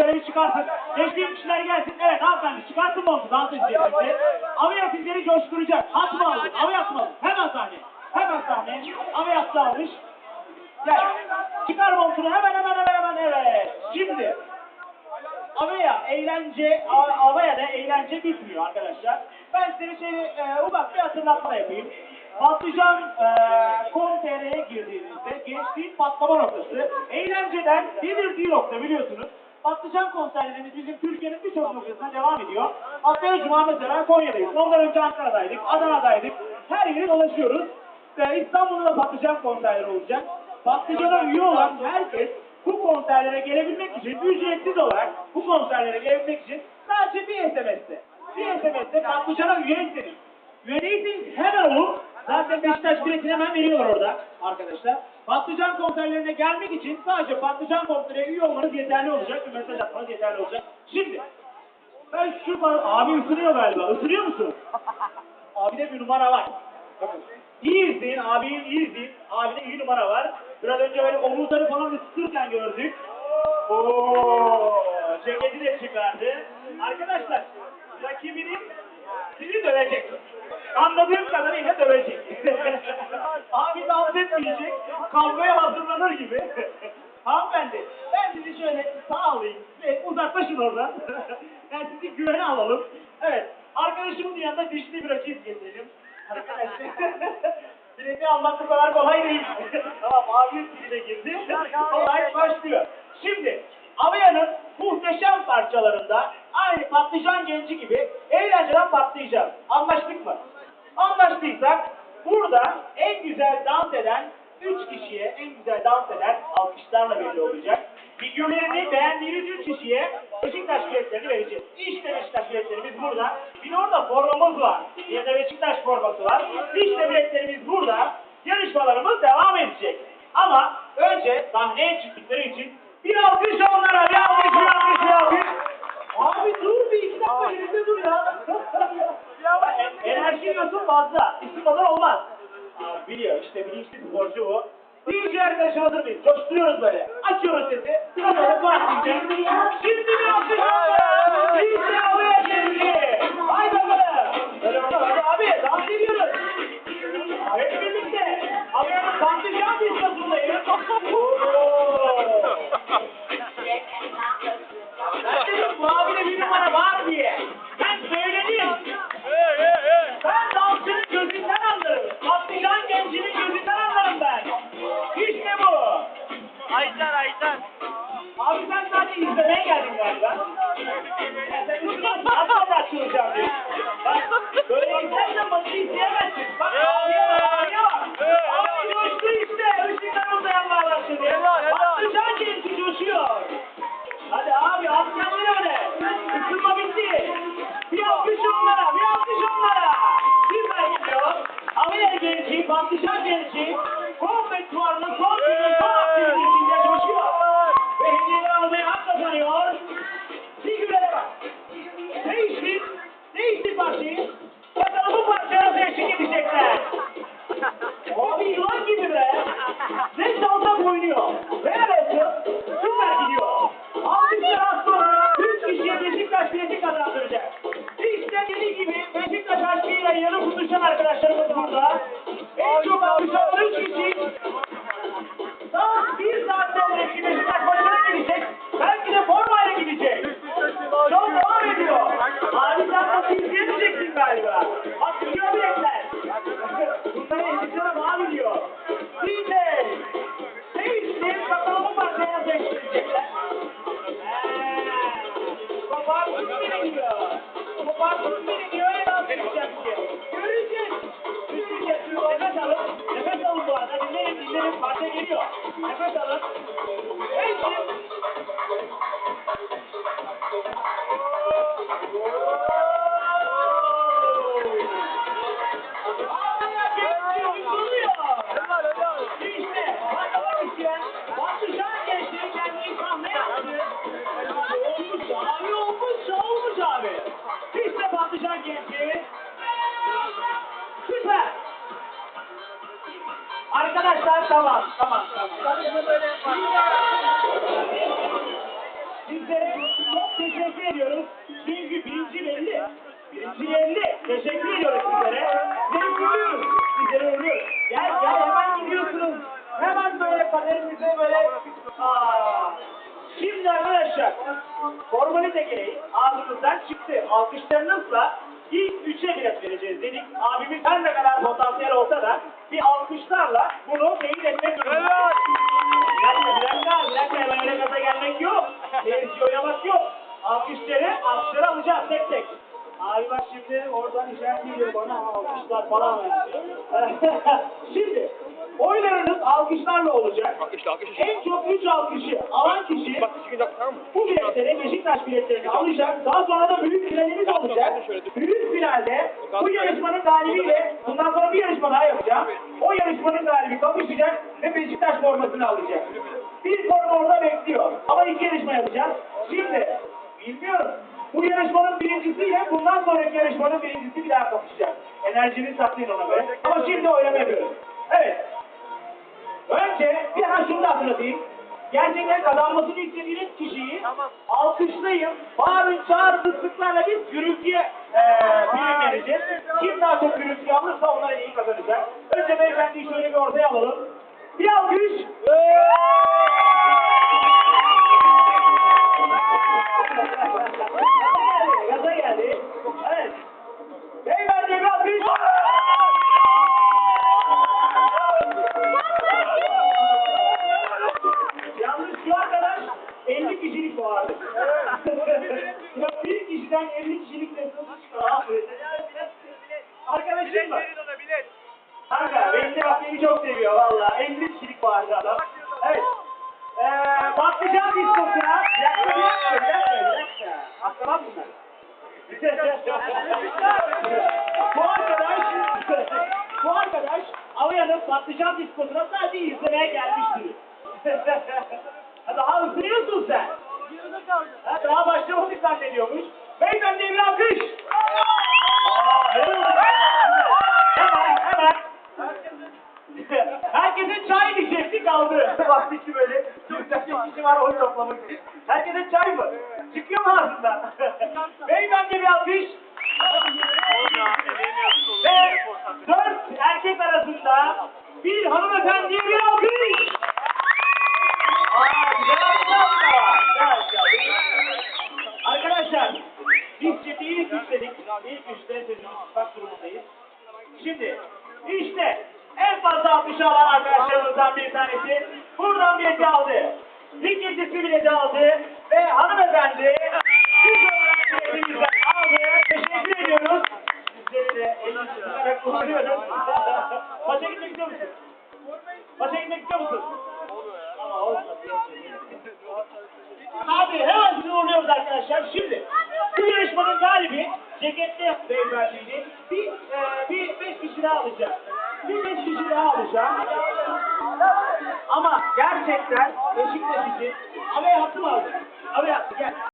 şöyle bir çıkartın. Geçtiğim kişiler gelsin. Evet hanımefendi çıkartın montu dans edeceğiz size. Ameliyat izleri coşturacak. Hat mı aldın? Ameliyat mı aldın? Hemen sahne. Hemen sahne. Ameliyat da almış. Gel. Çıkar montunu hemen hemen hemen hemen evet. Şimdi Avaya eğlence, A- Avaya'da eğlence bitmiyor arkadaşlar. Ben size şöyle e, ufak bir hatırlatma yapayım. Patlıcan e, com.tr'ye girdiğinizde gençliğin patlama noktası eğlenceden belirdiği nokta biliyorsunuz. Patlıcan konserlerimiz bizim Türkiye'nin birçok noktasına devam ediyor. Haftaya Cuma mesela Konya'dayız. Ondan önce Ankara'daydık, Adana'daydık. Her yeri dolaşıyoruz. Ve İstanbul'da da patlıcan konserleri olacak. Patlıcana üye olan herkes bu konserlere gelebilmek için ücretsiz olarak bu konserlere gelebilmek için sadece bir SMS'te. Bir SMS'te patlıcana üyeyseniz. Üye hemen olun. Zaten Beşiktaş biletini hemen veriyorlar orada arkadaşlar. Patlıcan konserlerine gelmek için sadece patlıcan konserine üye olmanız yeterli olacak. Bir mesaj atmanız yeterli olacak. Şimdi ben şu abi ısınıyor galiba. Isınıyor musun? Abide bir numara var. Bakın. İyi izleyin, abinin iyi izleyin. Abide iyi numara var. Biraz önce böyle omuzları falan ısıtırken gördük. Oo, ceketi de çıkardı. Arkadaşlar, rakibinin sizi dövecek. Anladığım kadarıyla dövecek. Abi dans etmeyecek, kavgaya hazırlanır gibi. Hanımefendi, ben sizi şöyle sağlayayım ve uzaklaşın oradan. ben sizi güvene alalım. Evet, arkadaşımın yanında dişli bir rakip getirelim. Bileti almak bu kadar kolay değil. tamam, abi de girdi. Olay başlıyor. Şimdi, Avya'nın muhteşem parçalarında aynı patlıcan genci gibi eğlenceden patlayacağız. Anlaştık mı? Anlaştıysak burada en güzel dans eden 3 kişiye en güzel dans eden alkışlarla belli olacak. Figürlerini beğendiğiniz 3 kişiye Beşiktaş biletlerini vereceğiz. İşte Beşiktaş biletlerimiz burada. Bir orada formamız var. Bir de Beşiktaş forması var. İşte biletlerimiz burada. Yarışmalarımız devam edecek. Ama önce sahneye çıktıkları için bir alkış onlara. Bir alkış, bir alkış, bir alkış. Abi dur bir iki dakika yerinde dur ya. Ya en- enerji diyorsun fazla. İstikmadan olmaz. Abi biliyor işte bilinçli sporcu bu. DJ arkadaşım hazır mıyız? Coşturuyoruz böyle. Açıyoruz sesi. Böyle başlayacak. Şimdi bir alkış. DJ alıyor kendini. Haydi bakalım. Hadi abi dans ediyoruz. Hep birlikte. Avya'nın patlıcan dismasındayız. Oo. Abi sen sadece izlemeye geldin galiba. Asla da açılacağım diyorsun. Bak böyle izlersen maçı izleyemezsin. Bak yarı tutuşan arkadaşlarımız burada. En çok alkışlanan 3 kişi. Tam bir saat sonra belki Beşiktaş maçına gidecek. Belki de formayla gidecek. Şov devam ediyor. Abi sen maçı izleyemeyeceksin galiba. Gidiyor biletler. Bunları elbisene mavi diyor. DJ. Değiştir. Bu parçaya nasıl eşleyecekler. Koparsın beni diyor. Koparsın beni diyor. Öyle dans edeceğim diye. Göreceğiz. Göreceğiz. Nefes alın. Nefes alın bu arada. Dinleyin dinleyin. Parça geliyor. Nefes alın. Değiştir. İşte Arkadaşlar tamam tamam tamam. Sizlere birinci belli. Birinci belli. Teşekkür ediyoruz sizlere. Sizleri uğurluyoruz. Sizleri uğurluyoruz. Gel gel hemen gidiyorsunuz. Hemen böyle kaderimize böyle. Aa. Şimdi arkadaşlar formalite gereği ağzımızdan çıktı. Alkışlarınızla ilk üçe bilet vereceğiz dedik. Abimiz her ne kadar potansiyel olsa da bir alkışlarla bunu teyit etmek durumundayız. Bir dakika, bir dakika, bir dakika hemen öyle gaza gelmek yok. Seyirci oynamak yok. Alkışları, alkışları alacağız tek tek. Abi bak şimdi oradan işaret geliyor bana alkışlar falan. şimdi oylarınız alkışlarla olacak. Alkışla, alkışla. En çok 3 alkışı alan kişi Bak çıkacak tamam mı? bu biletleri Beşiktaş biletlerini alacak. Daha sonra da büyük finalimiz olacak. Büyük finalde bu yarışmanın galibiyle bundan sonra bir yarışma daha yapacağım. O yarışmanın galibi kapışacak ve Beşiktaş formasını alacak. Bir forma orada bekliyor. Ama iki yarışma yapacağız. Şimdi bilmiyorum. Bu yarışmanın birincisiyle bundan sonraki yarışmanın birincisi bir daha kapışacak. Enerjini saklayın ona göre. Ama şimdi oylama yapıyoruz. Evet. Önce bir hemen şunu da hatırlatayım. Gerçekten kazanmasını istediğiniz kişiyi alkışlayın, bağırın, çağırın, ıslıklarla biz gürültüye eee prim vereceğiz. Kim daha çok gürültü alırsa onlara iyi kazanacak. Önce beyefendiyi şöyle bir ortaya alalım. Bir alkış. Gaza geldi. Evet. Beyefendiye bir alkış. Yalnız şu arkadaş 50 kişilik vardı. ya kişiden 50 kişilik nasıl çıkar abi? Arkadaşım var. Kanka de bak beni çok seviyor valla. 50 kişilik vardı adam. Evet. Ee, patlıcan diskosuna. Bir dakika bir dakika bir dakika. Akrabam bunlar. bu arkadaş bu arkadaş Avya'nın patlıcan diskosuna sadece izlemeye gelmiştir. Ha, Daha ısınıyorsun sen. Ha, daha başlamadık zannediyormuş. Beyefendiye bir alkış. Aa, helal olsun. Hemen hemen. Herkese çay diyecekti kaldı. Baktık ki böyle. Yüzlerce kişi var oy toplamak için. Herkese çay mı? Çıkıyor mu ağzından? Beyefendi bir alkış. Ve dört erkek arasında bir hanımefendiye bir alkış. Aa, güzel alkışlar. Güzel alkışlar. Arkadaşlar, biz şimdi ilk üçledik. İlk üçte sözümüz tutmak durumundayız. Şimdi, işte en fazla alkış alan arkadaşlarımızdan bir tanesi buradan bileti aldı. İkincisi bileti aldı ve hanımefendi üç olarak biletimizden aldı. Teşekkür ediyoruz. Sizleri de tutarak kullanıyoruz. Başa gitmek istiyor musun? Başa gitmek istiyor musun? Abi hemen sizi uğurluyoruz arkadaşlar. Şimdi bu yarışmanın galibi ceketli beyefendiydi. Bir, e, bir beş kişi daha alacak birkaç kişi daha alacağım. Ama gerçekten Beşiktaş için Avey hattı vardı. Avey hattı gel.